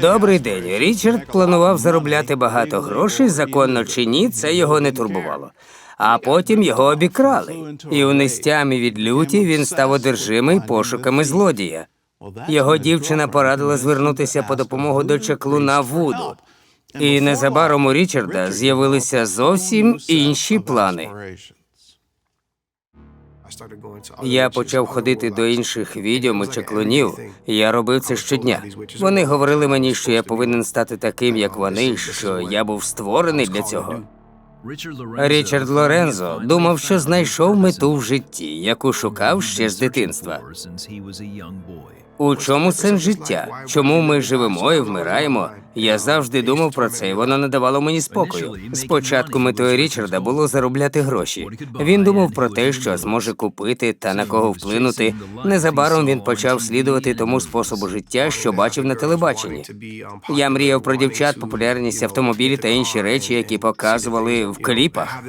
Добрий день. Річард планував заробляти багато грошей, законно чи ні, це його не турбувало. А потім його обікрали, і у нестямі від люті він став одержимий пошуками злодія. Його дівчина порадила звернутися по допомогу до чаклуна Вуду. І незабаром у Річарда з'явилися зовсім інші плани. Я почав ходити до інших відьом і чаклунів. Я робив це щодня. Вони говорили мені, що я повинен стати таким, як вони, що я був створений для цього. Річард Лорензо думав, що знайшов мету в житті, яку шукав ще з дитинства. У чому сенс життя? Чому ми живемо і вмираємо? Я завжди думав про це, і воно не давало мені спокою. Спочатку метою Річарда було заробляти гроші. Він думав про те, що зможе купити та на кого вплинути. Незабаром він почав слідувати тому способу життя, що бачив на телебаченні. Я мріяв про дівчат, популярність автомобілі та інші речі, які показували в кліпах.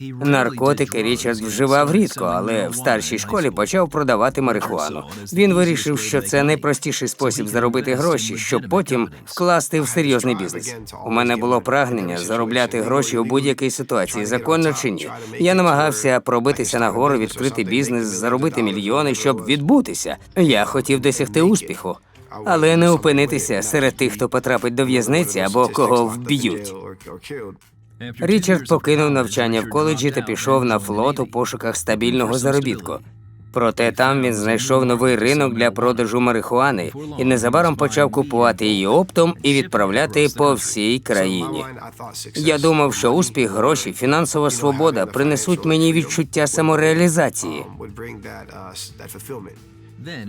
Наркотики Річард вживав рідко, але в старшій школі почав продавати марихуану. Він вирішив, що це найпростіший спосіб заробити гроші, щоб потім вкласти в серйозний бізнес. У мене було прагнення заробляти гроші у будь-якій ситуації, законно чи ні. Я намагався пробитися нагору, відкрити бізнес, заробити мільйони, щоб відбутися. Я хотів досягти успіху. Але не опинитися серед тих, хто потрапить до в'язниці або кого вб'ють. Річард покинув навчання в коледжі та пішов на флот у пошуках стабільного заробітку. Проте там він знайшов новий ринок для продажу марихуани і незабаром почав купувати її оптом і відправляти по всій країні. Я думав, що успіх, гроші, фінансова свобода принесуть мені відчуття самореалізації.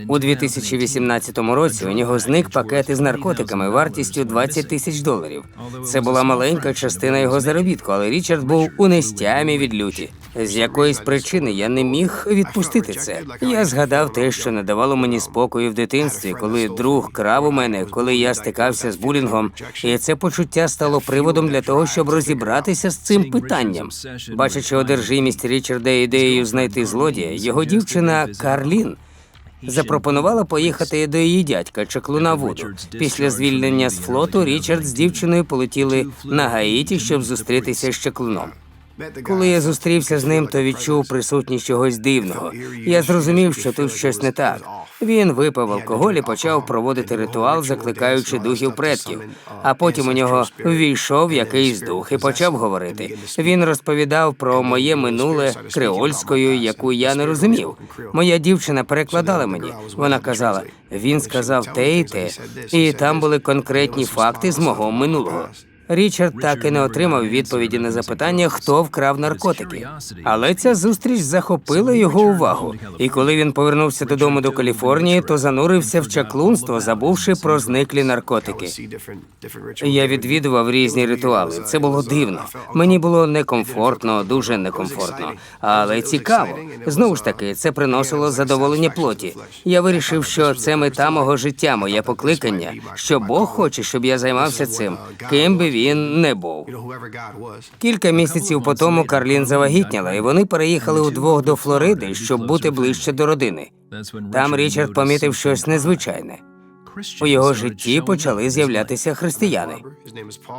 У 2018 році у нього зник пакет із наркотиками вартістю 20 тисяч доларів. Це була маленька частина його заробітку, але Річард був у нестямі від люті. З якоїсь причини я не міг відпустити це. Я згадав те, що не давало мені спокою в дитинстві, коли друг крав у мене, коли я стикався з булінгом, і це почуття стало приводом для того, щоб розібратися з цим питанням. Бачачи одержимість Річарда ідеєю знайти злодія, його дівчина Карлін. Запропонувала поїхати до її дядька Чаклуна Вуду. Після звільнення з флоту Річард з дівчиною полетіли на Гаїті, щоб зустрітися з Чаклуном. Коли я зустрівся з ним, то відчув присутність чогось дивного. Я зрозумів, що тут щось не так. Він випив алкоголь і почав проводити ритуал, закликаючи духів предків. А потім у нього ввійшов якийсь дух і почав говорити. Він розповідав про моє минуле креольською, яку я не розумів. Моя дівчина перекладала мені. Вона казала: він сказав те і те, і там були конкретні факти з мого минулого. Річард так і не отримав відповіді на запитання, хто вкрав наркотики. Але ця зустріч захопила його увагу. І коли він повернувся додому до Каліфорнії, то занурився в чаклунство, забувши про зниклі наркотики. Я відвідував різні ритуали. Це було дивно. Мені було некомфортно, дуже некомфортно, але цікаво. Знову ж таки, це приносило задоволення плоті. Я вирішив, що це мета мого життя, моє покликання. Що Бог хоче, щоб я займався цим. Ким би він не був. Кілька місяців по тому Карлін завагітняла, і вони переїхали удвох до Флориди, щоб бути ближче до родини. Там Річард помітив щось незвичайне. У його житті почали з'являтися християни.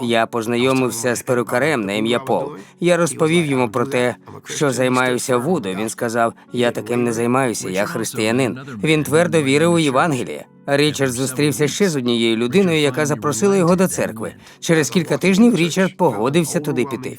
Я познайомився з перукарем на ім'я Пол. Я розповів йому про те, що займаюся вуду. Він сказав: Я таким не займаюся, я християнин. Він твердо вірив у Євангеліє. Річард зустрівся ще з однією людиною, яка запросила його до церкви. Через кілька тижнів Річард погодився туди піти.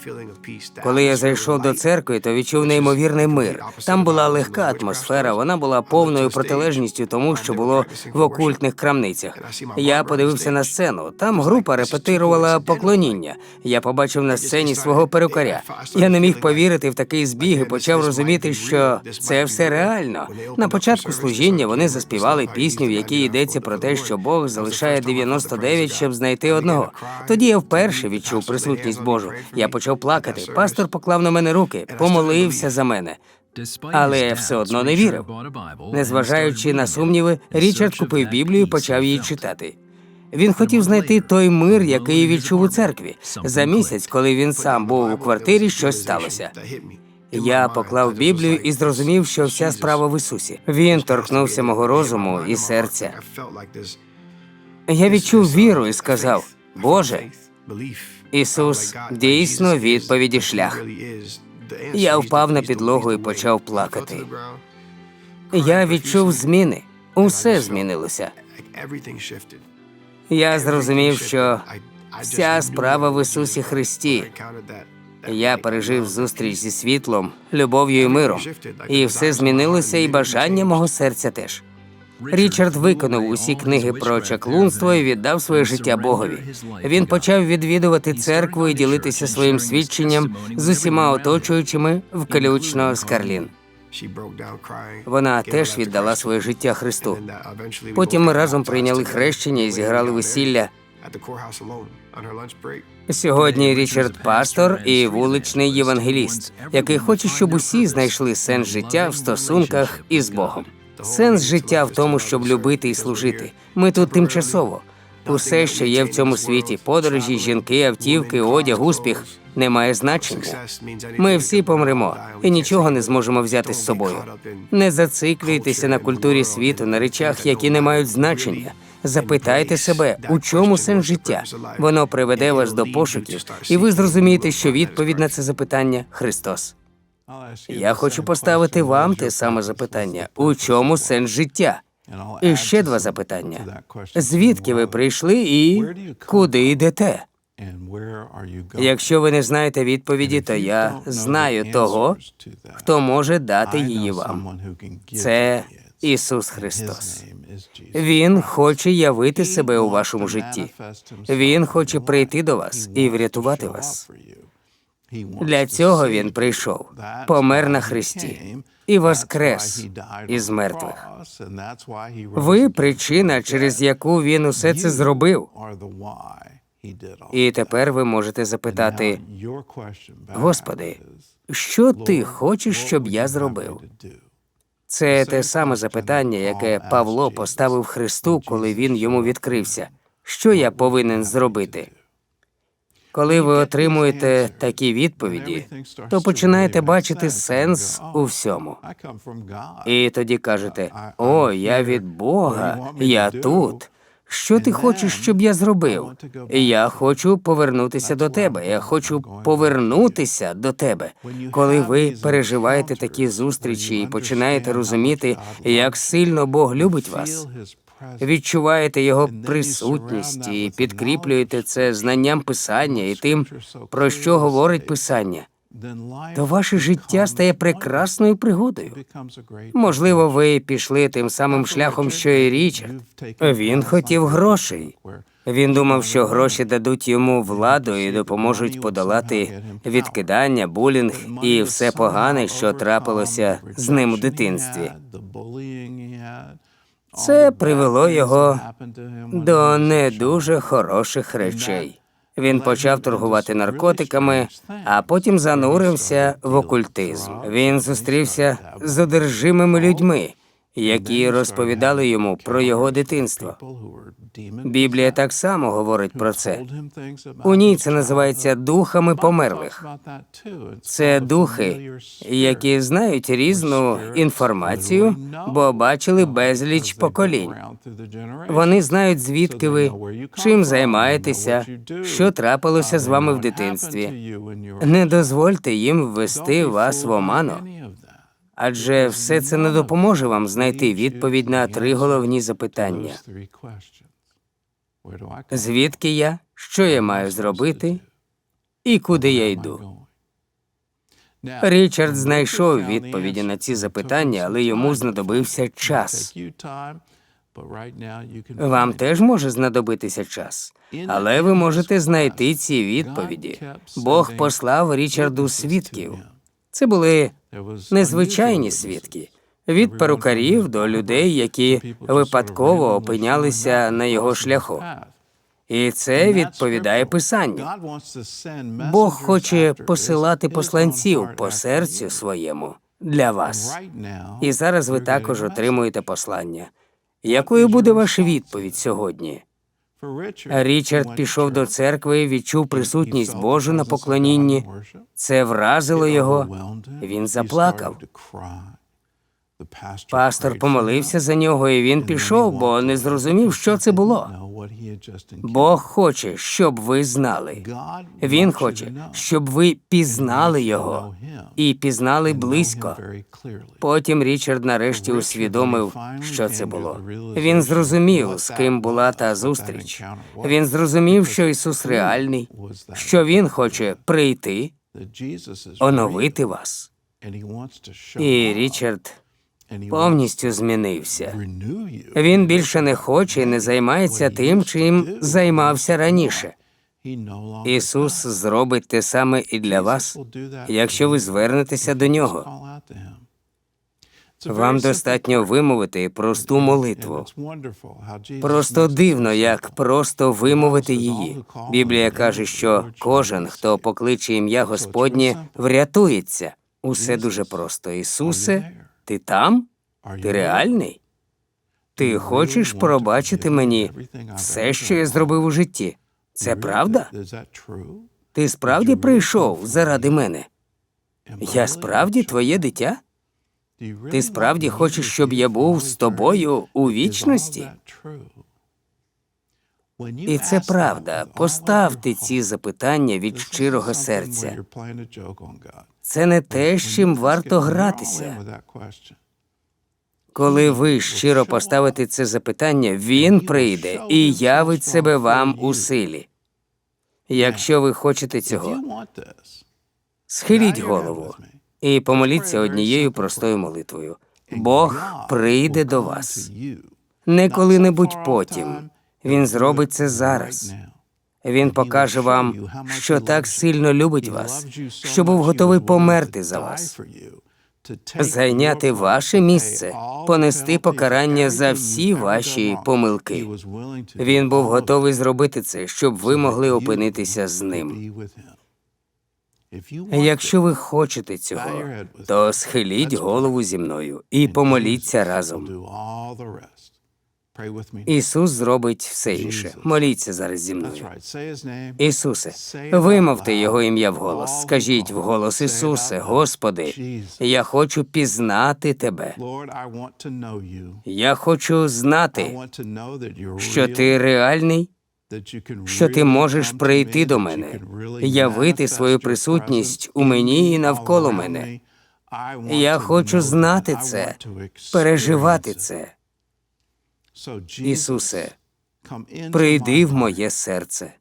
Коли я зайшов до церкви, то відчув неймовірний мир. Там була легка атмосфера, вона була повною протилежністю тому, що було в окультних крамницях. Я подивився на сцену. Там група репетирувала поклоніння. Я побачив на сцені свого перукаря. Я не міг повірити в такий збіг і почав розуміти, що це все реально. На початку служіння вони заспівали пісню, в якій йдеться про те, що Бог залишає 99, щоб знайти одного. Тоді я вперше відчув присутність Божу. Я почав плакати. Пастор поклав на мене руки, помолився за мене. Але я все одно не вірив. Незважаючи на сумніви, Річард купив Біблію і почав її читати. Він хотів знайти той мир, який відчув у церкві. За місяць, коли він сам був у квартирі, щось сталося. Я поклав Біблію і зрозумів, що вся справа в Ісусі. Він торкнувся мого розуму і серця. Я відчув віру і сказав: Боже, Ісус дійсно відповіді шлях. Я впав на підлогу і почав плакати. Я відчув зміни. Усе змінилося. Я зрозумів, що вся справа в Ісусі Христі. Я пережив зустріч зі світлом, любов'ю і миром, і все змінилося, і бажання мого серця теж. Річард виконав усі книги про чаклунство і віддав своє життя Богові. Він почав відвідувати церкву і ділитися своїм свідченням з усіма оточуючими, включно з Карлін. Вона теж віддала своє життя Христу. Потім ми разом прийняли хрещення і зіграли весілля. Сьогодні Річард пастор і вуличний євангеліст, який хоче, щоб усі знайшли сенс життя в стосунках із Богом. Сенс життя в тому, щоб любити і служити. Ми тут тимчасово. Усе, що є в цьому світі, подорожі, жінки, автівки, одяг, успіх, не має значення. Ми всі помремо і нічого не зможемо взяти з собою. Не зациклюйтеся на культурі світу, на речах, які не мають значення. Запитайте себе, у чому сенс життя? Воно приведе вас до пошуків, і ви зрозумієте, що відповідь на це запитання Христос. Я хочу поставити вам те саме запитання: у чому сенс життя? І ще два запитання: звідки ви прийшли і куди йдете? Якщо ви не знаєте відповіді, то я знаю того, хто може дати її вам. Це Ісус Христос. Він хоче явити себе у вашому житті. Він хоче прийти до вас і врятувати вас. Для цього він прийшов, помер на Христі і воскрес із мертвих. Ви причина, через яку він усе це зробив. І тепер ви можете запитати, Господи, що ти хочеш, щоб я зробив? Це те саме запитання, яке Павло поставив Христу, коли він йому відкрився. Що я повинен зробити? Коли ви отримуєте такі відповіді, то починаєте бачити сенс у всьому. І тоді кажете: О, я від Бога, я тут. Що ти хочеш, щоб я зробив? Я хочу повернутися до тебе. Я хочу повернутися до тебе. Коли ви переживаєте такі зустрічі і починаєте розуміти, як сильно Бог любить вас, відчуваєте його присутність і підкріплюєте це знанням писання і тим, про що говорить писання, то ваше життя стає прекрасною пригодою. Можливо, ви пішли тим самим шляхом, що і Річард. Він хотів грошей. Він думав, що гроші дадуть йому владу і допоможуть подолати відкидання, булінг і все погане, що трапилося з ним у дитинстві. Це привело його до не дуже хороших речей. Він почав торгувати наркотиками, а потім занурився в окультизм. Він зустрівся з одержимими людьми, які розповідали йому про його дитинство. Біблія так само говорить про це. У ній це називається духами померлих. Це духи, які знають різну інформацію, бо бачили безліч поколінь. Вони знають, звідки ви, чим займаєтеся, що трапилося з вами в дитинстві. Не дозвольте їм ввести вас в оману. Адже все це не допоможе вам знайти відповідь на три головні запитання: звідки я, що я маю зробити, і куди я йду. Річард знайшов відповіді на ці запитання, але йому знадобився час. Вам теж може знадобитися час, але ви можете знайти ці відповіді. Бог послав Річарду свідків. Це були незвичайні свідки від перукарів до людей, які випадково опинялися на його шляху. І це відповідає писанню. Бог хоче посилати посланців по серцю своєму для вас. І зараз ви також отримуєте послання. Якою буде ваша відповідь сьогодні? Річард пішов до церкви відчув присутність Божу на поклонінні. Це вразило його. Він заплакав. Пастор помолився за нього, і він пішов, бо не зрозумів, що це було. Бог хоче, щоб ви знали. Він хоче, щоб ви пізнали його і пізнали близько. Потім Річард нарешті усвідомив, що це було. Він зрозумів, з ким була та зустріч. Він зрозумів, що Ісус реальний, що Він хоче прийти, оновити вас. І Річард повністю змінився. Він більше не хоче і не займається тим, чим займався раніше. Ісус зробить те саме і для вас, якщо ви звернетеся до нього. Вам достатньо вимовити просту молитву. Просто дивно, як просто вимовити її. Біблія каже, що кожен, хто покличе ім'я Господнє, врятується. Усе дуже просто. Ісусе, ти там? Ти реальний? Ти хочеш пробачити мені все, що я зробив у житті? Це правда? Ти справді прийшов заради мене? Я справді твоє дитя? Ти справді хочеш, щоб я був з тобою у вічності? І це правда. Поставте ці запитання від щирого серця. Це не те, з чим варто гратися. Коли ви щиро поставите це запитання, він прийде і явить себе вам у силі. Якщо ви хочете цього, схиліть голову і помоліться однією простою молитвою. Бог прийде до вас не коли-небудь потім. Він зробить це зараз. Він покаже вам, що так сильно любить вас, що був готовий померти за вас, зайняти ваше місце, понести покарання за всі ваші помилки. Він був готовий зробити це, щоб ви могли опинитися з ним. Якщо ви хочете цього, то схиліть голову зі мною і помоліться разом. Ісус зробить все інше. Моліться зараз зі мною. Ісусе, вимовте його ім'я вголос. Скажіть вголос Ісусе, Господи, я хочу пізнати Тебе. Я хочу знати, що ти реальний, що ти можеш прийти до мене, явити свою присутність у мені і навколо мене. Я хочу знати це, переживати це. Ісусе, прийди в моє серце.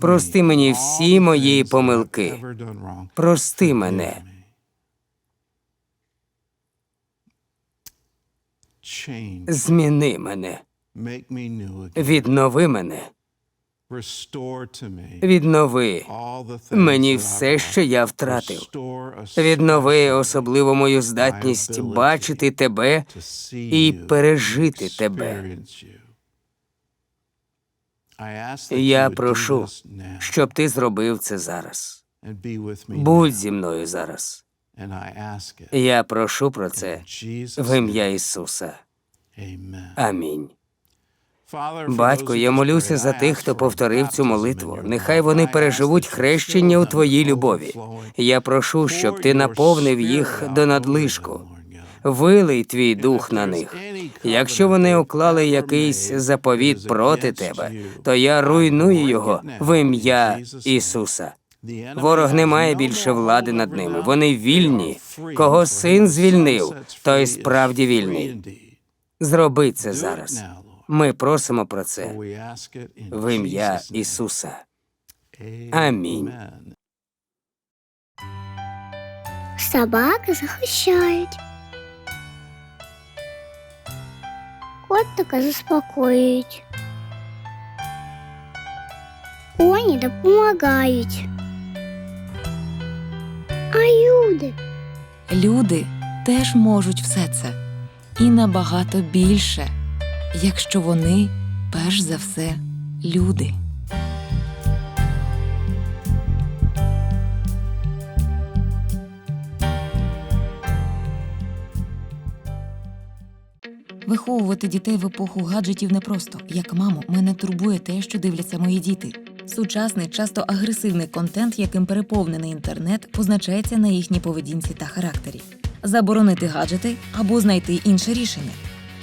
Прости мені всі мої помилки. Прости мене. Зміни мене. Віднови мене. Віднови мені все, що я втратив. Віднови особливо мою здатність бачити тебе і пережити тебе. Я прошу, щоб ти зробив це зараз. Будь зі мною зараз. Я прошу про це в ім'я Ісуса. Амінь. Батько, я молюся за тих, хто повторив цю молитву. Нехай вони переживуть хрещення у твоїй любові. Я прошу, щоб ти наповнив їх до надлишку. Вилий твій дух на них. Якщо вони уклали якийсь заповіт проти тебе, то я руйную його в ім'я Ісуса. Ворог не має більше влади над ними. Вони вільні. Кого син звільнив, той справді вільний. Зроби це зараз. Ми просимо про це в ім'я Ісуса. Амінь. Собаки захищають. Котика заспокоюють. Коні допомагають. А люди Люди теж можуть все це і набагато більше, якщо вони перш за все люди. Виховувати дітей в епоху гаджетів непросто. Як маму, мене турбує те, що дивляться мої діти. Сучасний, часто агресивний контент, яким переповнений інтернет, позначається на їхній поведінці та характері. Заборонити гаджети або знайти інше рішення.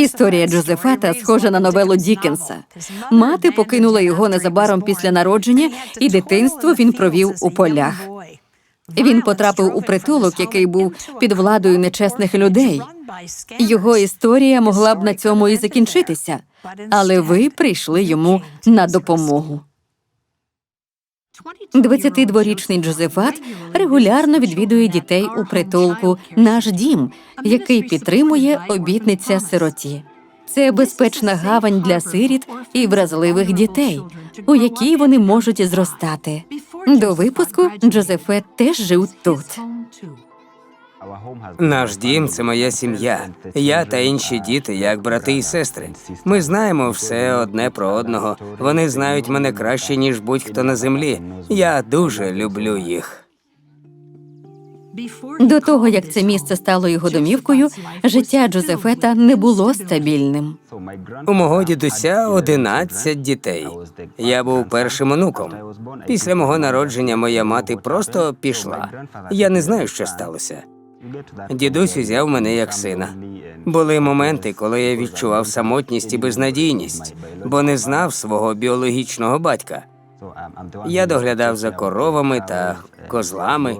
Історія Джозефата схожа на новелу Дікенса. Мати покинула його незабаром після народження, і дитинство він провів у полях. Він потрапив у притулок, який був під владою нечесних людей. Його історія могла б на цьому і закінчитися, але ви прийшли йому на допомогу. 22-річний Джозефат регулярно відвідує дітей у притулку Наш дім, який підтримує обітниця сироті. Це безпечна гавань для сиріт і вразливих дітей, у якій вони можуть зростати. До випуску Джозефет теж жив тут. Наш дім це моя сім'я. Я та інші діти, як брати і сестри. Ми знаємо все одне про одного. Вони знають мене краще, ніж будь-хто на землі. Я дуже люблю їх. До того як це місце стало його домівкою, життя Джозефета не було стабільним. У мого дідуся 11 дітей. Я був першим онуком. Після мого народження моя мати просто пішла. Я не знаю, що сталося. Дідусь узяв мене як сина. Були моменти, коли я відчував самотність і безнадійність, бо не знав свого біологічного батька. Я доглядав за коровами та козлами.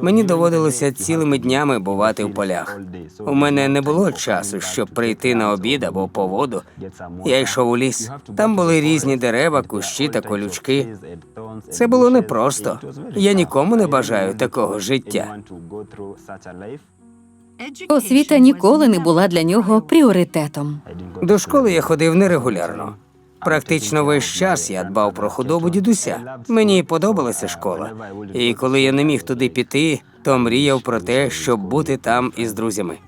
Мені доводилося цілими днями бувати в полях. У мене не було часу, щоб прийти на обід або по воду. Я йшов у ліс. Там були різні дерева, кущі та колючки. Це було непросто. Я нікому не бажаю такого життя. Освіта ніколи не була для нього пріоритетом. До школи я ходив нерегулярно. Практично весь час я дбав про худобу дідуся. Мені подобалася школа. І коли я не міг туди піти, то мріяв про те, щоб бути там із друзями.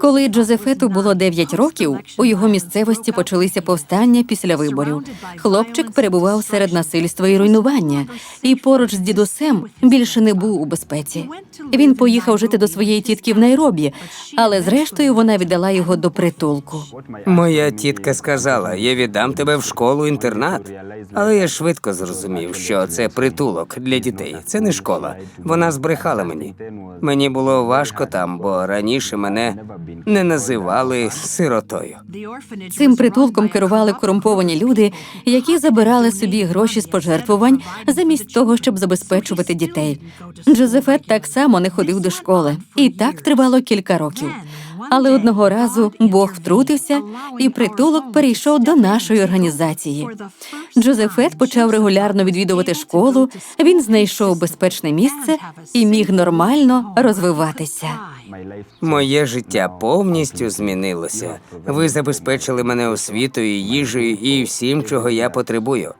Коли Джозефету було 9 років, у його місцевості почалися повстання після виборів. Хлопчик перебував серед насильства і руйнування, і поруч з дідусем більше не був у безпеці. Він поїхав жити до своєї тітки в Найробі, але зрештою вона віддала його до притулку. Моя тітка сказала: я віддам тебе в школу інтернат. Але я швидко зрозумів, що це притулок для дітей. Це не школа. Вона збрехала мені. Мені було важко там, бо раніше мене не називали сиротою. Цим притулком керували корумповані люди, які забирали собі гроші з пожертвувань замість того, щоб забезпечувати дітей. Джозефет так само не ходив до школи, і так тривало кілька років. Але одного разу Бог втрутився, і притулок перейшов до нашої організації. Джозефет почав регулярно відвідувати школу. Він знайшов безпечне місце і міг нормально розвиватися. Моє життя повністю змінилося. Ви забезпечили мене освітою, їжею і всім, чого я потребую.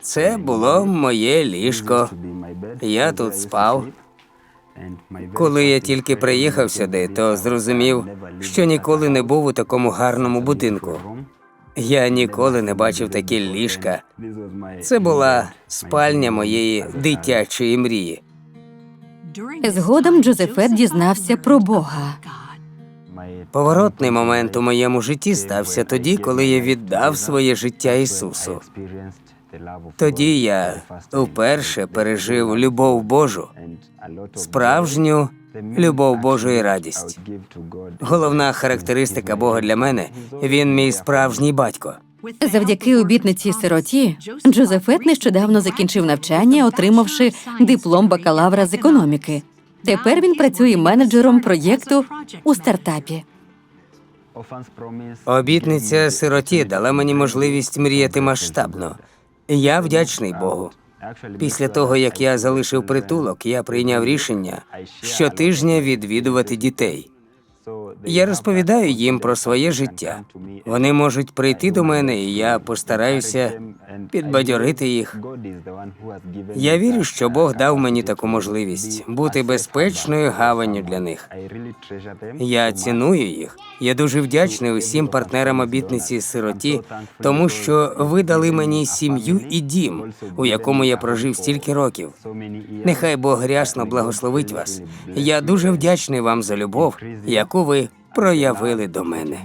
Це було моє ліжко. Я тут спав. Коли я тільки приїхав сюди, то зрозумів, що ніколи не був у такому гарному будинку. Я ніколи не бачив такі ліжка. Це була спальня моєї дитячої мрії. Згодом Джозефет дізнався про Бога. Поворотний момент у моєму житті стався тоді, коли я віддав своє життя Ісусу. Тоді я вперше пережив любов Божу, справжню любов Божу і радість. Головна характеристика Бога для мене він мій справжній батько. Завдяки обітниці сироті Джозефет нещодавно закінчив навчання, отримавши диплом бакалавра з економіки. Тепер він працює менеджером проєкту у стартапі. Обітниця сироті дала мені можливість мріяти масштабно. Я вдячний Богу. Після того, як я залишив притулок, я прийняв рішення щотижня відвідувати дітей. Я розповідаю їм про своє життя. Вони можуть прийти до мене, і я постараюся підбадьорити їх. Я вірю, що Бог дав мені таку можливість бути безпечною гаванню для них. Я ціную їх. Я дуже вдячний усім партнерам обітниці сироті, тому що ви дали мені сім'ю і дім, у якому я прожив стільки років. Нехай Бог рясно благословить вас. Я дуже вдячний вам за любов, яку ви проявили до мене.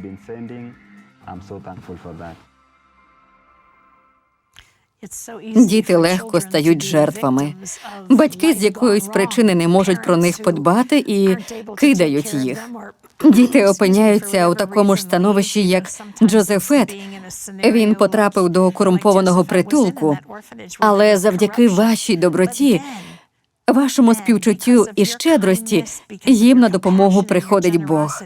Діти легко стають жертвами. Батьки з якоїсь причини не можуть про них подбати і кидають їх. Діти опиняються у такому ж становищі, як Джозефет. Він потрапив до корумпованого притулку, але завдяки вашій доброті, вашому співчуттю і щедрості їм на допомогу приходить Бог.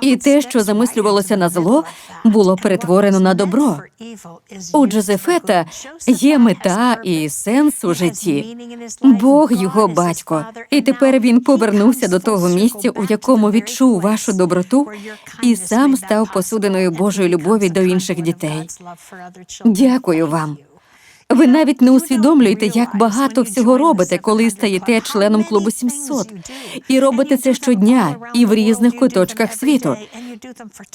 І те, що замислювалося на зло, було перетворено на добро. У Джозефета є мета і сенс у житті. Бог його батько, і тепер він повернувся до того місця, у якому відчув вашу доброту, і сам став посудиною Божої любові до інших дітей. Дякую вам. Ви навіть не усвідомлюєте, як багато всього робите, коли стаєте членом клубу 700. І робите це щодня і в різних куточках світу.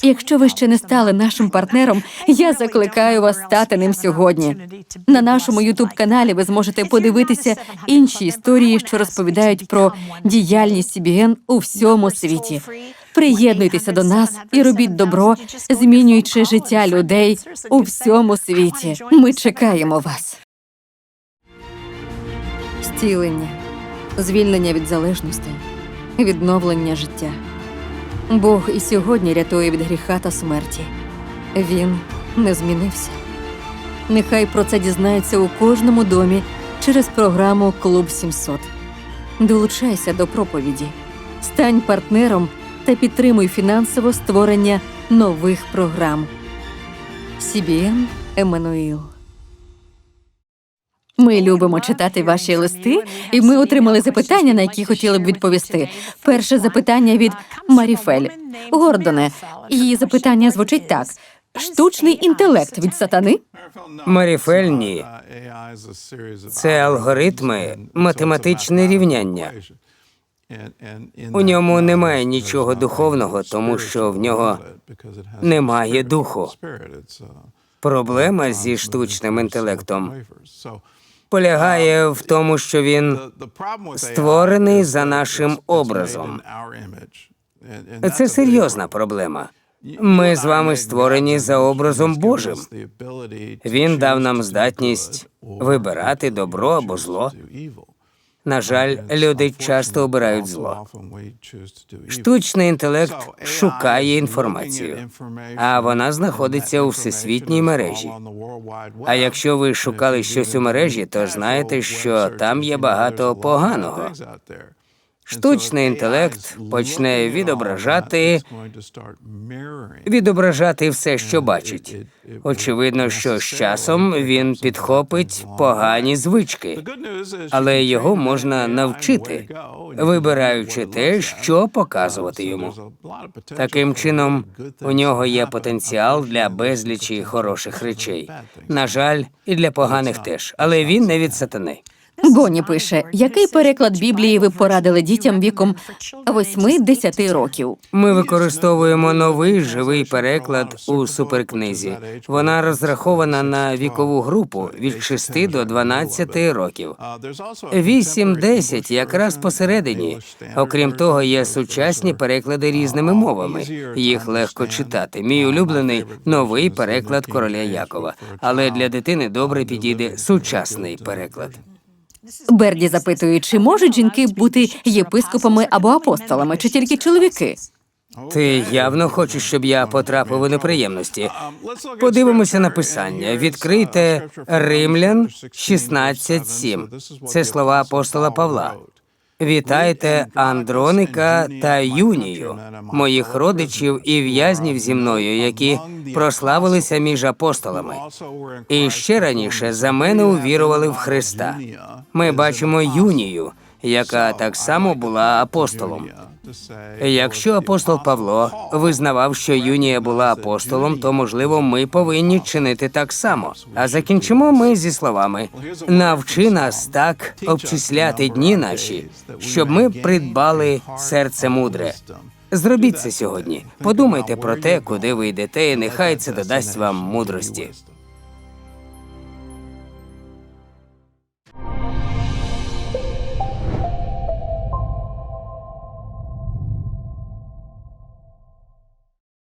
Якщо ви ще не стали нашим партнером, я закликаю вас стати ним сьогодні. На нашому ютуб каналі ви зможете подивитися інші історії, що розповідають про діяльність CBN у всьому світі. Приєднуйтеся до нас і робіть добро, змінюючи життя людей у всьому світі. Ми чекаємо вас. Зцілення, звільнення від залежностей, відновлення життя. Бог і сьогодні рятує від гріха та смерті. Він не змінився. Нехай про це дізнається у кожному домі через програму Клуб 700. Долучайся до проповіді, стань партнером та підтримуй фінансово створення нових програм. CBN Еммануїл. Ми любимо читати ваші листи, і ми отримали запитання, на які хотіли б відповісти. Перше запитання від Маріфель Гордоне. Її запитання звучить так: штучний інтелект від сатани? Маріфель ні. Це алгоритми, математичне рівняння. У ньому немає нічого духовного, тому що в нього немає духу. Проблема зі штучним інтелектом полягає в тому, що він створений за нашим образом. Це серйозна проблема. Ми з вами створені за образом Божим. Він дав нам здатність вибирати добро або зло. На жаль, люди часто обирають зло. Штучний інтелект шукає інформацію, а вона знаходиться у всесвітній мережі. А якщо ви шукали щось у мережі, то знаєте, що там є багато поганого. Штучний інтелект почне відображати відображати все, що бачить. Очевидно, що з часом він підхопить погані звички, але його можна навчити, вибираючи те, що показувати йому. Таким чином, у нього є потенціал для безлічі хороших речей. На жаль, і для поганих теж, але він не від сатани. Боні пише, який переклад Біблії ви б порадили дітям віком 8-10 років? Ми використовуємо новий живий переклад у суперкнизі. Вона розрахована на вікову групу від 6 до 12 років. 8-10 якраз посередині. Окрім того, є сучасні переклади різними мовами. Їх легко читати. Мій улюблений новий переклад короля Якова. Але для дитини добре підійде сучасний переклад. Берді запитує, чи можуть жінки бути єпископами або апостолами, чи тільки чоловіки? Ти явно хочеш, щоб я потрапив у неприємності. Подивимося на писання. Відкрийте Римлян 16.7. Це слова апостола Павла. Вітайте Андроника та Юнію, моїх родичів і в'язнів зі мною, які прославилися між апостолами. І ще раніше за мене увірували в Христа. Ми бачимо Юнію, яка так само була апостолом. Якщо апостол Павло визнавав, що Юнія була апостолом, то можливо ми повинні чинити так само. А закінчимо ми зі словами: навчи нас так обчисляти дні наші, щоб ми придбали серце мудре. Зробіть це сьогодні. Подумайте про те, куди ви йдете, і нехай це додасть вам мудрості.